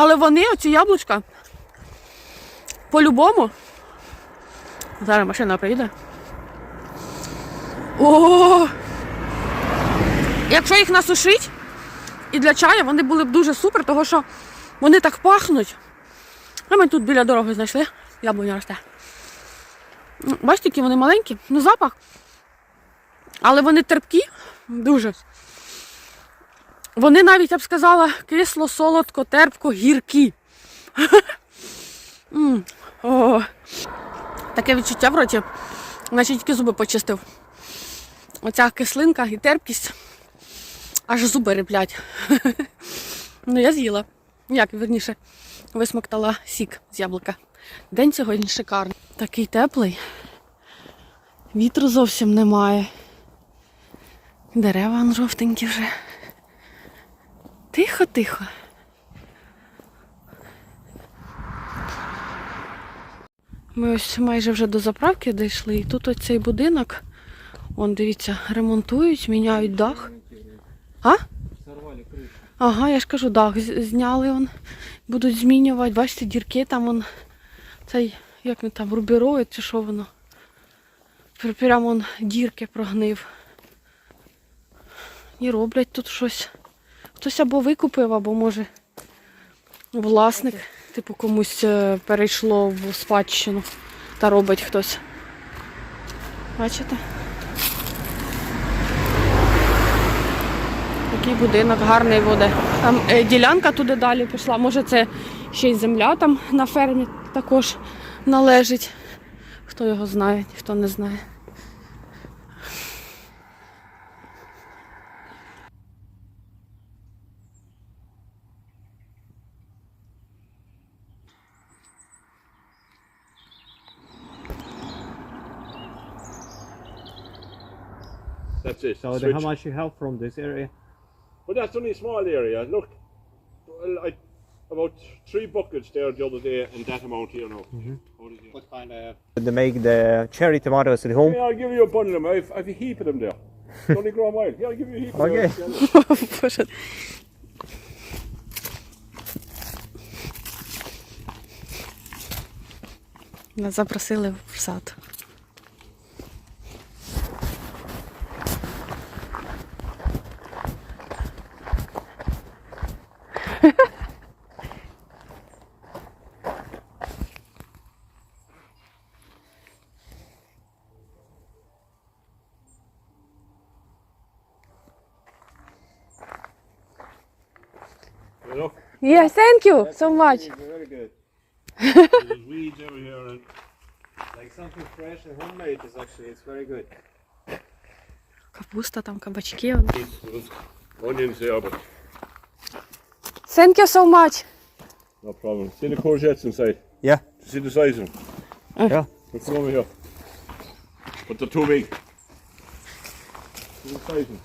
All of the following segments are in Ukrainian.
Але вони, оці яблучка, по-любому. Зараз машина приїде. О! Якщо їх насушить, і для чаю вони були б дуже супер, тому що вони так пахнуть. А ми тут біля дороги знайшли. Яблуня росте. Ну, Бачите, які вони маленькі, ну запах. Але вони терпкі, дуже. Вони навіть, я б сказала, кисло, солодко, терпко, гіркі. Таке відчуття в роті, наче тільки зуби почистив. Оця кислинка і терпкість. Аж зуби реплять. ну, я з'їла. Як, верніше, висмоктала сік з яблука. День сьогодні шикарний. Такий теплий. Вітру зовсім немає. Дерева жовтенькі вже. Тихо, тихо. Ми ось майже вже до заправки дійшли, і тут ось цей будинок. Вон, дивіться, ремонтують, міняють дах. А? Ага, я ж кажу, дах зняли он. Будуть змінювати. Бачите, дірки там он цей, як він там, рубіроїд чи що воно. Прямо он дірки прогнив. І роблять тут щось. Хтось або викупив, або може власник, типу комусь е, перейшло в спадщину та робить хтось. Бачите? Такий будинок гарний буде. Там е, ділянка туди далі пішла. Може це ще й земля там на фермі також належить. Хто його знає, ніхто не знає. it. So the, Switch. how much you have from this area? But that's only a small area. Look, well, I, about three buckets there the other day, and that amount here now. How did you- What kind of? They make the cherry tomatoes at home. Yeah, I'll give you a bundle of them. I've, I've a heap of them there. They only grow a mile. Yeah, I'll give you a heap of Okay. them. Боже. Нас запросили в сад. Yeah, thank you so much. Very good. there's weeds over here, and Like something fresh and homemade is actually it's very good. Капуста, там кабачки. он. there's onions there, but Thank you so much. no problem. See the courgettes inside. Yeah. See the size of them. Yeah. Let's come over here. But they're too big. See the size of them.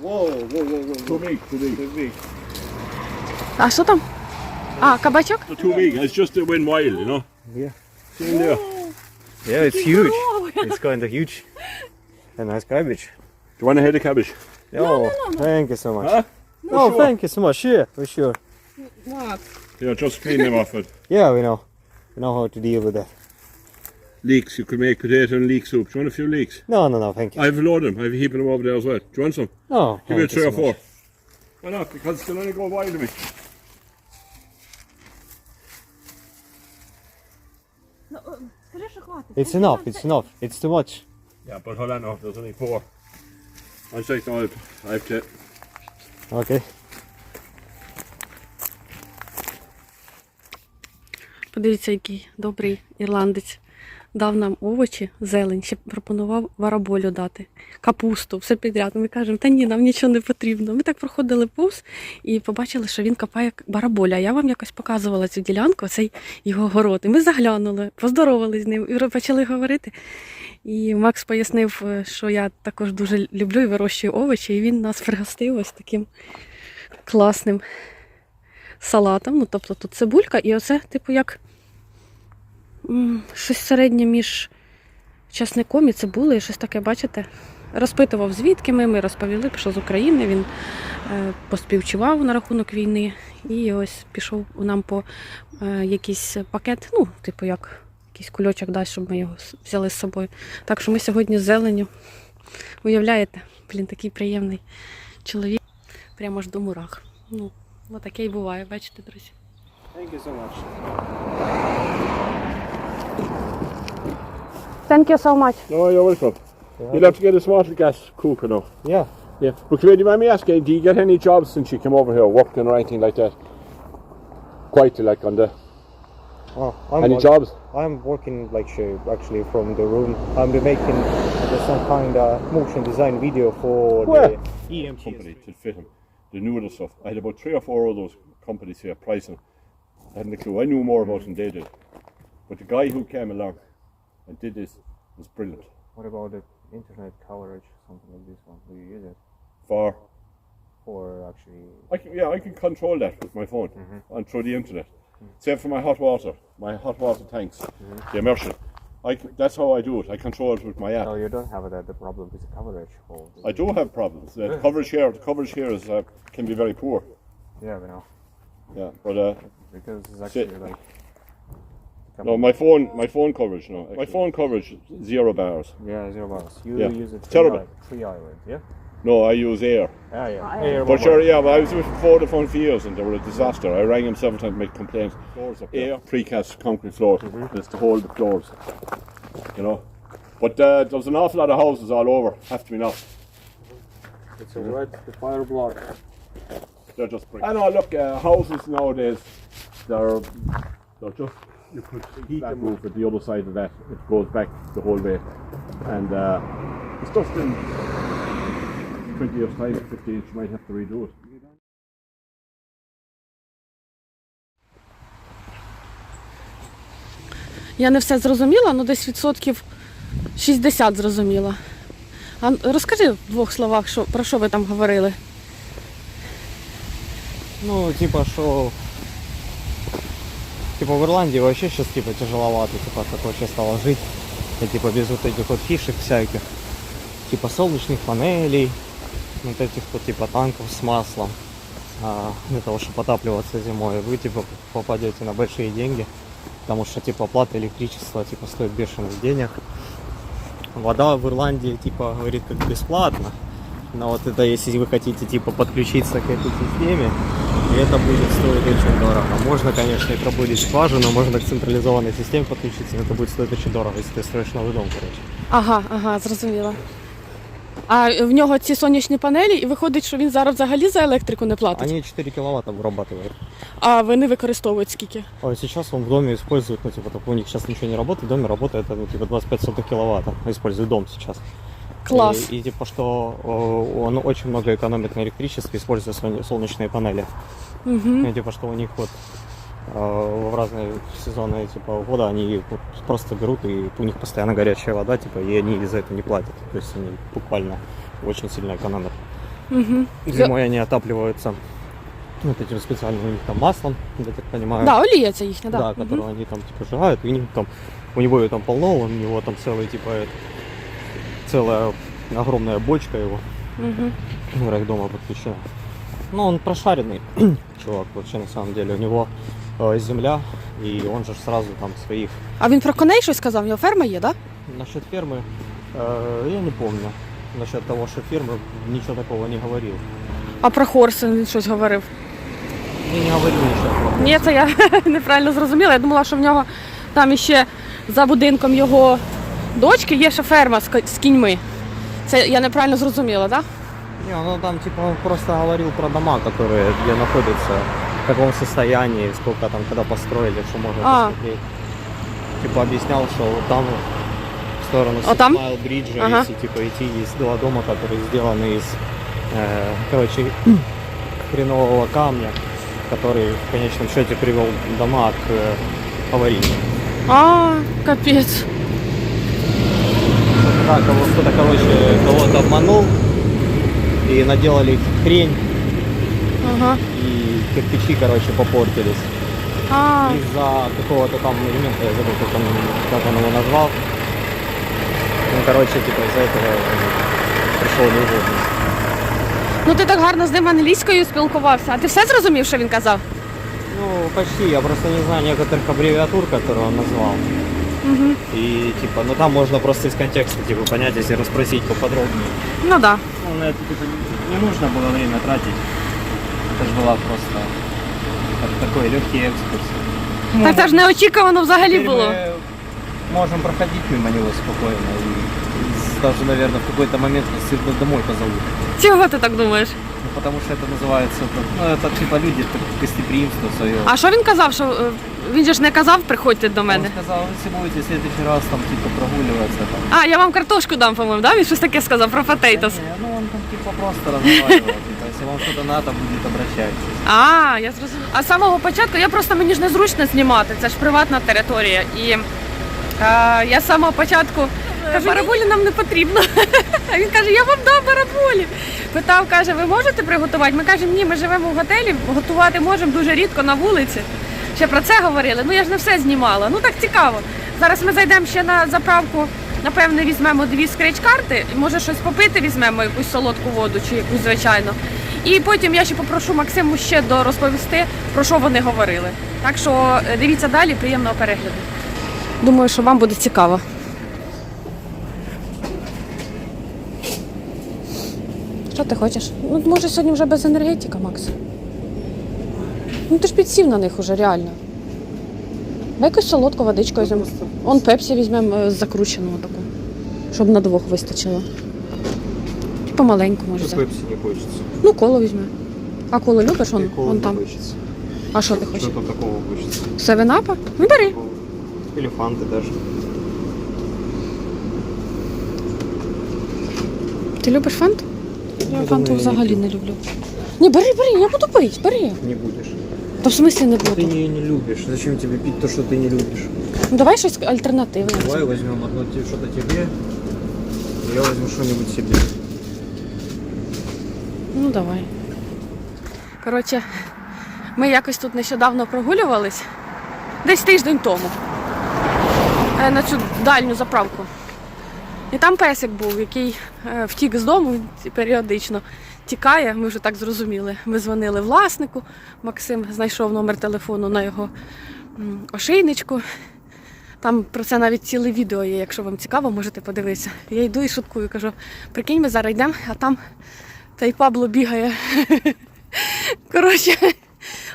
Whoa, whoa, whoa, whoa. Too big, too big. Too big. А що там? А, кабачок? They're too big. It's just they went wild, you know. Yeah. See in there. Yeah, it's huge. it's kind of huge. A nice cabbage. Do you want a head of cabbage? Oh, thank you so much. Huh? Oh, sure. thank you so much. Yeah, for sure. Yeah, just clean them off it. Yeah, we know. We know how to deal with that. Leeks, you could make potato and leek soup. Do you want a few leeks? No, no, no, thank you. I have a load of them. I have a heap of them over there as well. Do you want some? No, Give me a thank you three or so four. much. Why not? Because they'll only go wild to me. It's enough. It's enough. It's too much. Yeah, but hold on now. There's only four. One second, I've, I have to. Okay. Подивіться, який добрий ірландець. Дав нам овочі, зелень, ще пропонував вараболю дати, капусту, все підряд. Ми кажемо, та ні, нам нічого не потрібно. Ми так проходили повз і побачили, що він копає бараболя. Я вам якось показувала цю ділянку, цей його город. І ми заглянули, поздоровали з ним і почали говорити. І Макс пояснив, е, що я також дуже люблю і вирощую овочі, і він нас пригостив ось таким класним салатом. Ну, тобто тут цибулька, і оце, типу, як щось середнє між часником і цибулею, щось таке, бачите? Розпитував, звідки ми, ми розповіли, що з України він е, поспівчував на рахунок війни і ось пішов нам по е, якийсь пакет, ну, типу як якийсь кульочок дасть, щоб ми його взяли з собою. Так що ми сьогодні з зеленю. Уявляєте, блін, такий приємний чоловік. Прямо ж до мурах. Ну, отаке і буває, бачите, друзі. Thank you so. Thank you so much. No, you're welcome. You'll have to get a smart gas cooker now. Yeah. Yeah. But come here, do you mind me asking, do you get any jobs since you came over here, working or anything like that? Quite like on the Oh, I'm any work- jobs? I'm working like actually from the room. I'm making some kind of motion design video for Where? the EM company to fit him. The newest stuff. I had about three or four of those companies here pricing. I hadn't a clue. I knew more about them than they did. But the guy who came along and did this It's brilliant. What about the internet coverage? Something like this one. Do you use it For for actually? I can, yeah, I can control that with my phone and through the internet. Same for my hot water, my hot water tanks, the immersion. I that's how I do it. I control it with my app. No, you don't have that the problem with the coverage. Or I do have problems. The coverage here, the coverage here is uh, can be very poor. yeah, we know Yeah, but uh, because it's actually like. No, my phone, my phone coverage, no, my phone coverage zero bars. Yeah, zero bars. You Yeah. use it. It's terrible. Three island, yeah. No, I use air. Ah, yeah. Air But sure, yeah, but I was with Vodafone for years and they were a disaster. I rang them several times to make complaints. Floors up Air, precast concrete floors. It's to hold the floors. You know. But uh, there's an awful lot of houses all over, have to be now. It's alright. The fire block. They're just bricks. I know, look, uh, houses nowadays, they're, they're just, you could heat that roof at the other side of that. It goes back the whole way. And uh, it's just in 20 years' time, 15 years, you might have to redo it. Я не все зрозуміла, ну десь відсотків 60 зрозуміла. А розкажи в двох словах, що, про що ви там говорили. Ну, типа, что... Типа в Ирландии вообще сейчас типа тяжеловато, типа как вообще стало жить. И типа без вот этих вот фишек всяких. Типа солнечных панелей, вот этих вот типа танков с маслом. а, для того, чтобы отапливаться зимой. Вы типа попадете на большие деньги. Потому что типа оплата электричества типа стоит бешеных денег. Вода в Ирландии типа говорит как бесплатно. Но вот это если вы хотите типа подключиться к этой системе, и это будет стоить очень дорого. Можно, конечно, и пробудить скважину, можно к централизованной системе подключиться, но это будет стоить очень дорого, если ты строишь новый дом, короче. Ага, ага, зрозуміла. А в нього ці сонячні панелі, і виходить, що він зараз взагалі за електрику не платить. Они 4 киловатта вырабатывают. А вони використовують скільки? А сейчас он в доме использует, ну типа, только у них сейчас ничего не работает, в доме работает, ну, типа 25 сотых киловатта, использует дом сейчас. Клас. И, и типа что э, он очень много экономит на электричестве, используя солне- солнечные панели. Угу. И, типа что у них вот э, в разные сезоны типа года они просто берут и у них постоянно горячая вода, типа, и они за это не платят. То есть они буквально очень сильно экономят. Угу. Зимой они отапливаются вот этим специальным у них там маслом, я так понимаю. Да, олія це їхня, да. Да, которую они там типа сжигают, и у них там у него ее там полно, у него там целый типа это, целая огромная бочка его, Угу. ну, дома подключена. Ну, он прошаренный чувак вообще на самом деле. У него э, земля, и он же сразу там своих. А він про коней щось сказав? У нього ферма є, так? Да? Насчет фермы, э, я не помню. Насчет того, что фермы, ничего такого не говорил. А про Хорсен він щось говорив. Я не говорил ничего. про Ні, це я неправильно зрозуміла. Я думала, що в нього там іще за будинком його дочки є ще ферма з ко- з кіньми. Це я неправильно зрозуміла, так? Да? Не, ну там типа он просто говорил про дома, которые где находятся, в каком состоянии, сколько там, когда построили, что можно А. посмотреть. Типа объяснял, что вот там в сторону А там? Майл Бриджа, Ага. если типа идти, есть два дома, которые сделаны из, э, короче, хренового камня, который в конечном счете привел дома к э, аварии. А, капець. Да, кого- кто-то, короче, кого-то обманул и наделали хрень, Ага. и кирпичи, короче, попортились. А, Из-за какого-то там элемента, я забыл, как он, как он его назвал. Ну, короче, типа из-за этого пришел неудобность. Ну ти так гарно з ним англійською спілкувався. А ти все зрозумів, що він казав? Ну, почти. Я просто не знаю некоторых аббревиатур, которые он назвал. Угу. И типа, ну там можно просто из контекста типа понять, если расспросить поподробнее. Ну так. Да. Ну, на это типа не нужно было время тратить. Это же была просто так- такой легкий экскурс. Так це ж неочікувано взагалі Теперь було. мы можем проходить мимо него спокойно. И даже, наверное, в какой-то момент нас сильно домой позовут. Чого ти так думаєш? Ну, потому что это называется, ну, это типа люди, это гостеприимство свое. А що він казав? Що е, він же ж не казав, приходьте до мене. Он сказал, если будете в следующий раз там типа прогуливаться там. А, я вам картошку дам, по-моєму, да? Він щось таке сказав про потейтос. Не, ну он там типа просто разговаривал. Типа, если вам что-то надо будет, обращайтесь. А, я зрозуміла. А з самого початку я просто мені ж незручно знімати, це ж приватна територія. І е, я з самого початку кажу, бараболі нам не потрібно. А він каже, я вам дам бараболі. Питав, каже, ви можете приготувати? Ми кажемо, ні, ми живемо в готелі, готувати можемо дуже рідко на вулиці. Ще про це говорили. Ну я ж не все знімала. Ну так цікаво. Зараз ми зайдемо ще на заправку. Напевне, візьмемо дві скреч-карти, може щось попити візьмемо, якусь солодку воду чи якусь звичайно. І потім я ще попрошу Максиму ще дорозповісти, про що вони говорили. Так що е, дивіться далі, приємного перегляду. Думаю, що вам буде цікаво. Що ти хочеш? Ну, може, сьогодні вже без енергетика, Макс. Ну ти ж підсів на них уже, реально. Давай якусь солодку водичку візьмемо. Он пепсі візьмемо е, закрученого таку, щоб на двох вистачило. Помаленьку може взяти. пепси не хочется. Ну, коло візьме. А коло любиш? Он, он там. хочется. А що ти хочеш? Что-то такого хочется. Севенапа? Ну бери. Или фанты даже. Ти любиш фанту? Я фанту взагалі не люблю. Ні, бери, бери, я буду пити, бери. Не будешь. Та в смислі не Ты буду. не, не любишь. Зачем тебе пить то, что ты не любишь? Ну давай щось альтернативне. Давай возьмем одно те- что-то тебе, я возьму что-нибудь себе. Ну давай. Коротше, ми якось тут нещодавно прогулювались, десь тиждень тому. е, На цю дальню заправку. І там песик був, який е, втік з дому періодично тікає. Ми вже так зрозуміли. Ми дзвонили власнику. Максим знайшов номер телефону на його ошейничку. Там про це навіть ціле відео є, якщо вам цікаво, можете подивитися. Я йду і шуткую, кажу, прикинь, ми зараз йдемо, а там та й Пабло бігає. Коротше,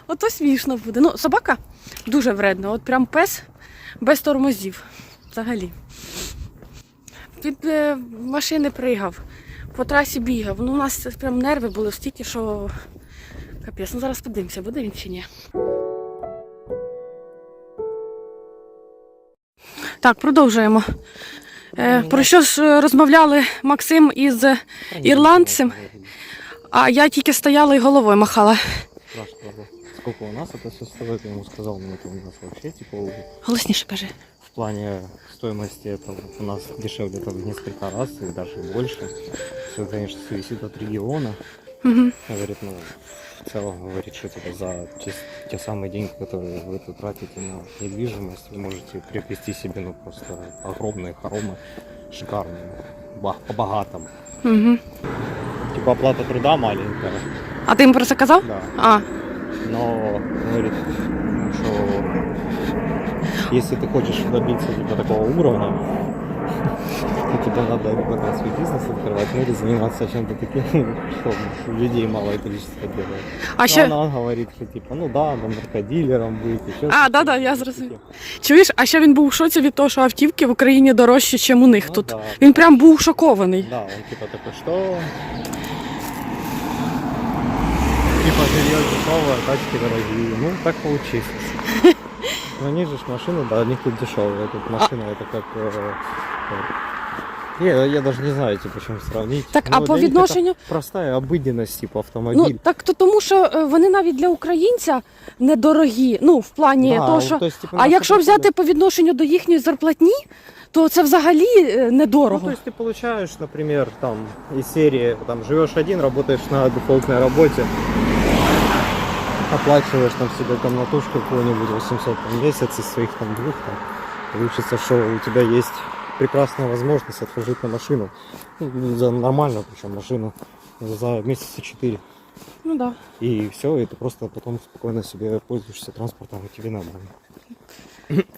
ото смішно буде. Ну, собака дуже вредна. От прям пес без тормозів. Взагалі. Від е, машини пригав, по трасі бігав. Ну, у нас прям нерви були стільки, що капець. Ну зараз подивимося, буде він чи ні. Так, продовжуємо. Е, про що ж е, розмовляли Максим із ірландцем? А я тільки стояла і головою махала. Сколько у нас это все стоит, я ему сказал, ну это у нас вообще типа Голосніше кажи в плане стоимости это вот у нас дешевле там в несколько раз и даже больше. Все, конечно, зависит от региона. Угу. Говорит, ну, в целом говорит, что типа за те, те самые деньги, которые вы тут тратите на недвижимость, вы можете приобрести себе, ну, просто огромные хоромы, шикарные, ба- по-богатому. Угу. Типа оплата труда маленькая, А ти їм про це казав? да, А, но говорит, что если ты хочешь добиться типа такого уровня, то тебе надо либо там свой бизнес открывать, ну или заниматься чем-то таким, что людей малое количество делает. а Ну, ще она говорит, что типа, ну да, там наркодилером быть, еще А, да-да, я зрозуміла. чуєш, а ще він був в шоці від того, що автівки в Україні дорожчі, ніж у них Ну тут. да. Він прям був шокований. Да, он типа такой, что? Типа жилье дешевое, тачки дорогие. Ну, так получилось. Ну, они же ж машины, да, они тут дешевые. Тут машина это как... э, э, я, я даже не знаю, типа, чем сравнить. Так, Ну, а по для них это відношенню. Простая обыденность, типа, Ну автомобиль. так то тому, що е, вони навіть для українця недорогі. Ну, в плані Да, того, вот, що. то есть, типа, А наша якщо природа- взяти по відношенню до їхньої зарплатні, то це взагалі е, Ну, недорого. то есть ты получаешь, например, там, из серии, там, живешь один, работаешь на дефолтной работе, оплачиваешь там себе комнатушку какую-нибудь 800 в месяц из своих там двух, там, получится, что у тебя есть прекрасная возможность отложить на машину, ну, за нормальную причем машину, за месяца 4. Ну да. И все, и ты просто потом спокойно себе пользуешься транспортом, и тебе нормально.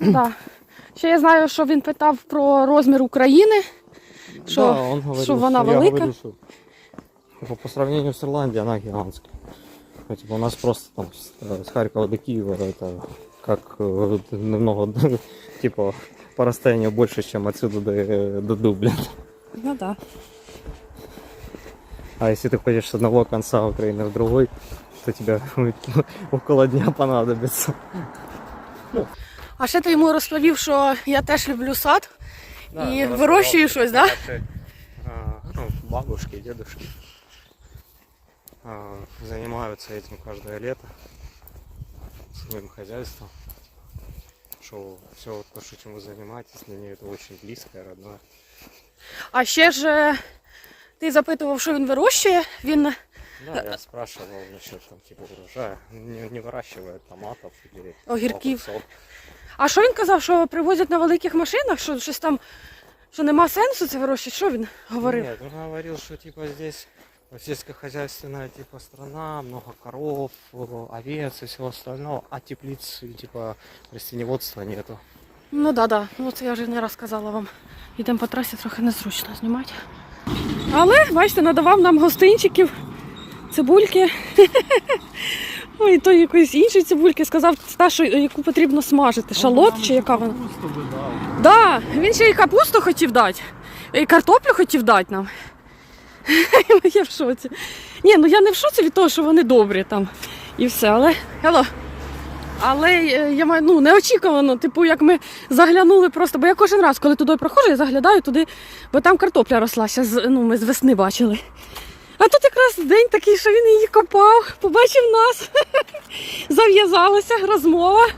да. Ще я знаю, що він питав про розмір України. Що, да, он говорил, що вона что- я велика. говорю, типа, по сравнению с Ирландией она гигантская. Ну, типа, у нас просто там с, э, с Харькова до Киева это как э, намного, типа, по расстоянию больше, чем отсюда до, э, до Дублина. Ну да. А если ты ходишь с одного конца Украины в другой, то тебе около дня понадобится. А ще ти йому розповів, що я теж люблю сад і вирощую щось, так? Да? ну, бабушки, дедушки а, занимаются этим каждое лето своим хозяйством. Что все то, что чем вы занимаетесь, для нее это очень близкое, родное. А ще ж е, ти запитував, що він вирощує. Він Да, я спрашивал насчет там типа урожая. Не, не выращивает томатов или Огурків. огурцов. А що він казав, що привозять на великих машинах, що щось там, що нема сенсу це вирощувати? Що він говорив? Нет, он говорил, что типа здесь сельскохозяйственная типа страна, много коров, овец и всего остального, а теплиц и типа растеневодства нету. Ну да, да. Ну я вже не раз казала вам. Йдемо по трасі трохи незручно знімати. Але, бачите, надавав нам гостинчиків, цибульки. Ой, то якоїсь іншої цибульки сказав, та, що, яку потрібно смажити. Шалот чи яка вона? Да, він ще і капусту хотів дати, і картоплю хотів дати нам. Я в шоці. Ні, ну я не в шоці від того, що вони добрі там і все, але. Hello. Але е, я маю ну неочікувано, типу, як ми заглянули просто, бо я кожен раз, коли туди проходжу, я заглядаю туди, бо там картопля росла, ще з, ну, ми з весни бачили. А тут якраз день такий, що він її копав, побачив нас, зав'язалася розмова.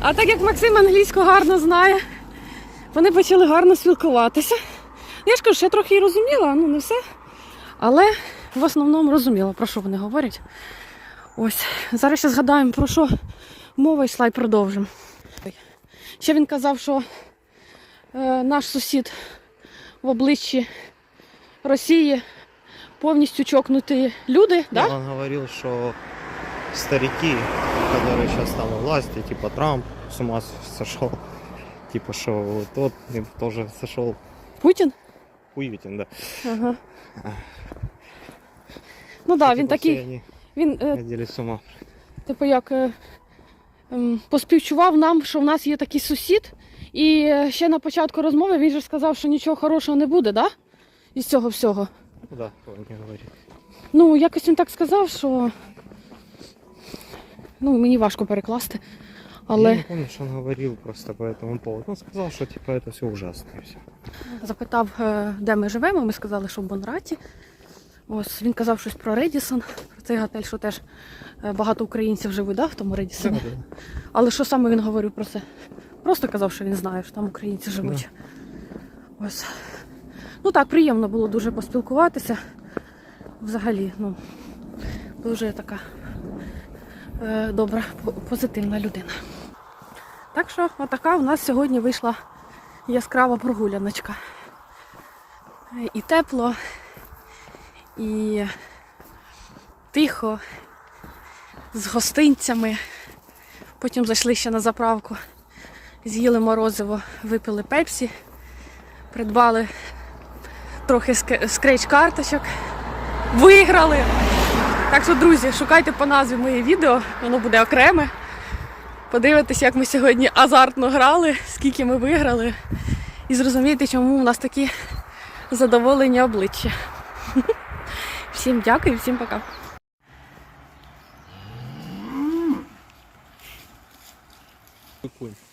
А так як Максим англійську гарно знає, вони почали гарно спілкуватися. Я ж кажу, що я трохи і розуміла, ну не все. Але в основному розуміла, про що вони говорять. Ось, зараз ще згадаємо, про що мова йшла і продовжимо. Ще він казав, що е, наш сусід в обличчі Росії повністю чокнуті люди, Да? да? Он говорил, что старики, которые сейчас там у власти, типа Трамп, с ума сошел. Типа, что тот тоже сошел. Путін? Да. Ага. Ну так, да, він такий, він е, ходили с ума. типу як е, ем, поспівчував нам, що в нас є такий сусід. І е, ще на початку розмови він же сказав, що нічого хорошого не буде, да? Із цього всього. Ну Да, не. Ну, якось він так сказав, що ну, мені важко перекласти. Я Але не помню, что он говорил просто по этому поводу. Он сказал, что типа это все ужасно и все. запитав, е, де ми живемо. Ми сказали, що в Бонраті. Ось він казав щось про Редісон, про цей готель, що теж е, багато українців живуть да, в тому Редісоні. Але що саме він говорив про це? Просто казав, що він знає, що там українці живуть. Ось. Ну так, приємно було дуже поспілкуватися. Взагалі, ну, дуже така е, добра, позитивна людина. Так що, отака у нас сьогодні вийшла яскрава прогуляночка. І тепло, і тихо, з гостинцями. Потім зайшли ще на заправку, з'їли морозиво, випили пепсі, придбали трохи ск- скреч-карточок, виграли. Так що, друзі, шукайте по назві моє відео, воно буде окреме. Подивитесь, як ми сьогодні азартно грали, скільки ми виграли. І зрозуміти, чому у нас такі задоволені обличчя. Всім дякую, всім пока. Прикольно.